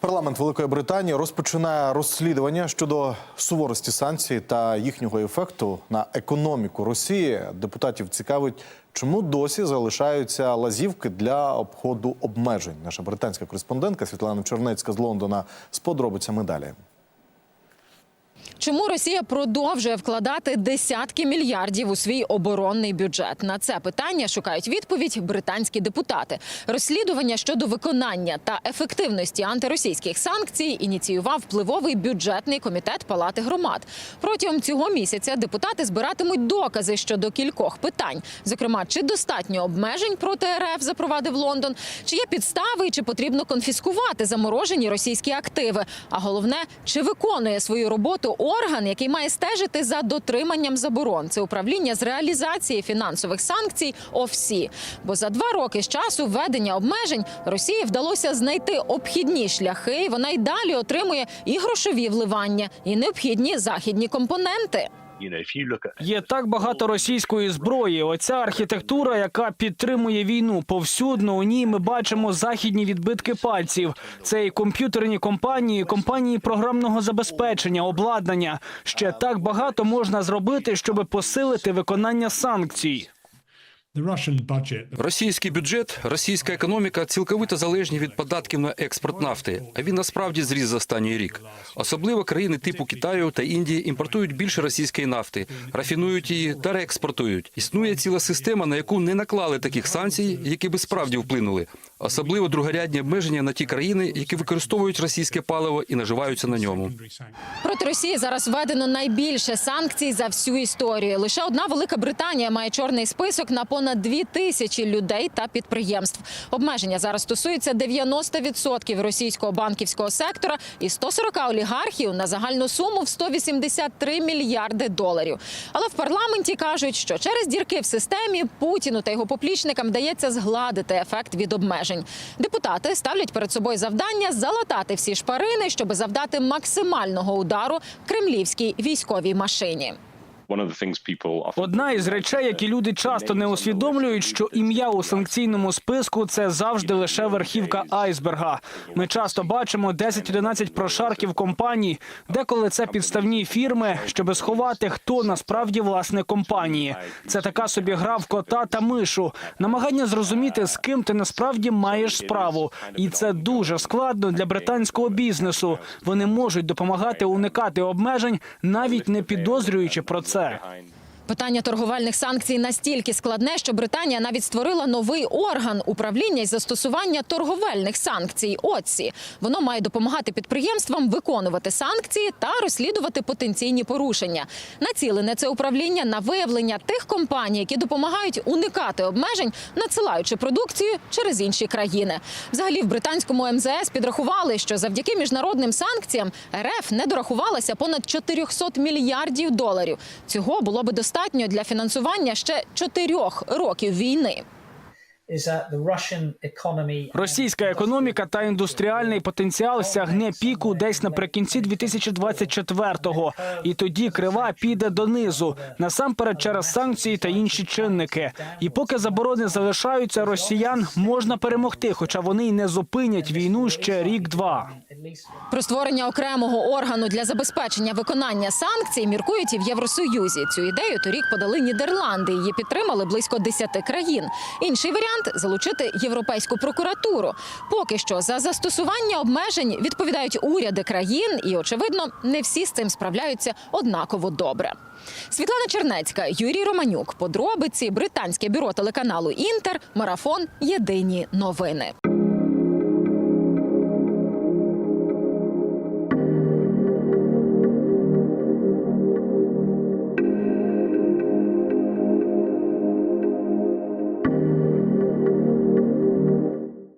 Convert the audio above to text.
Парламент Великої Британії розпочинає розслідування щодо суворості санкцій та їхнього ефекту на економіку Росії. Депутатів цікавить, чому досі залишаються лазівки для обходу обмежень. Наша британська кореспондентка Світлана Чернецька з Лондона з подробицями далі. Чому Росія продовжує вкладати десятки мільярдів у свій оборонний бюджет? На це питання шукають відповідь британські депутати. Розслідування щодо виконання та ефективності антиросійських санкцій ініціював впливовий бюджетний комітет Палати громад. Протягом цього місяця депутати збиратимуть докази щодо кількох питань. Зокрема, чи достатньо обмежень проти РФ запровадив Лондон, чи є підстави, і чи потрібно конфіскувати заморожені російські активи. А головне, чи виконує свою роботу орган, який має стежити за дотриманням заборон. Це управління з реалізації фінансових санкцій ОФСІ. Бо за два роки з часу введення обмежень Росії вдалося знайти обхідні шляхи. і Вона й далі отримує і грошові вливання, і необхідні західні компоненти. Є так багато російської зброї. Оця архітектура, яка підтримує війну повсюдно. У ній ми бачимо західні відбитки пальців. Це і комп'ютерні компанії, компанії програмного забезпечення, обладнання. Ще так багато можна зробити, щоб посилити виконання санкцій. The Russian Російський бюджет, російська економіка цілковито залежні від податків на експорт нафти. А він насправді зріс за останній рік. Особливо країни типу Китаю та Індії імпортують більше російської нафти, рафінують її та реекспортують. Існує ціла система, на яку не наклали таких санкцій, які би справді вплинули. Особливо другорядні обмеження на ті країни, які використовують російське паливо і наживаються на ньому. Проти Росії зараз введено найбільше санкцій за всю історію. Лише одна Велика Британія має чорний список на понад дві тисячі людей та підприємств. Обмеження зараз стосуються 90% російського банківського сектора і 140 олігархів на загальну суму в 183 мільярди доларів. Але в парламенті кажуть, що через дірки в системі Путіну та його поплічникам вдається згладити ефект від обмежень. Депутати ставлять перед собою завдання залатати всі шпарини, щоб завдати максимального удару кремлівській військовій машині. Одна із речей, які люди часто не усвідомлюють, що ім'я у санкційному списку це завжди лише верхівка айсберга. Ми часто бачимо 10-11 прошарків компаній, деколи це підставні фірми, щоб сховати, хто насправді власник компанії. Це така собі гра в кота та мишу, намагання зрозуміти, з ким ти насправді маєш справу, і це дуже складно для британського бізнесу. Вони можуть допомагати уникати обмежень, навіть не підозрюючи про це. that? Behind Питання торговельних санкцій настільки складне, що Британія навіть створила новий орган управління із застосування торговельних санкцій. ОЦІ. воно має допомагати підприємствам виконувати санкції та розслідувати потенційні порушення. Націлене це управління на виявлення тих компаній, які допомагають уникати обмежень, надсилаючи продукцію через інші країни. Взагалі, в британському МЗС підрахували, що завдяки міжнародним санкціям РФ не дорахувалася понад 400 мільярдів доларів. Цього було би достатньо для фінансування ще чотирьох років війни. Російська економіка та індустріальний потенціал сягне піку десь наприкінці 2024-го. І тоді крива піде донизу, насамперед через санкції та інші чинники. І поки заборони залишаються, росіян можна перемогти, хоча вони й не зупинять війну ще рік-два. Про створення окремого органу для забезпечення виконання санкцій міркують і в Євросоюзі. Цю ідею торік подали Нідерланди. Її підтримали близько 10 країн. Інший варіант залучити європейську прокуратуру. Поки що за застосування обмежень відповідають уряди країн, і очевидно, не всі з цим справляються однаково добре. Світлана Чернецька, Юрій Романюк. Подробиці британське бюро телеканалу Інтер. Марафон. Єдині новини.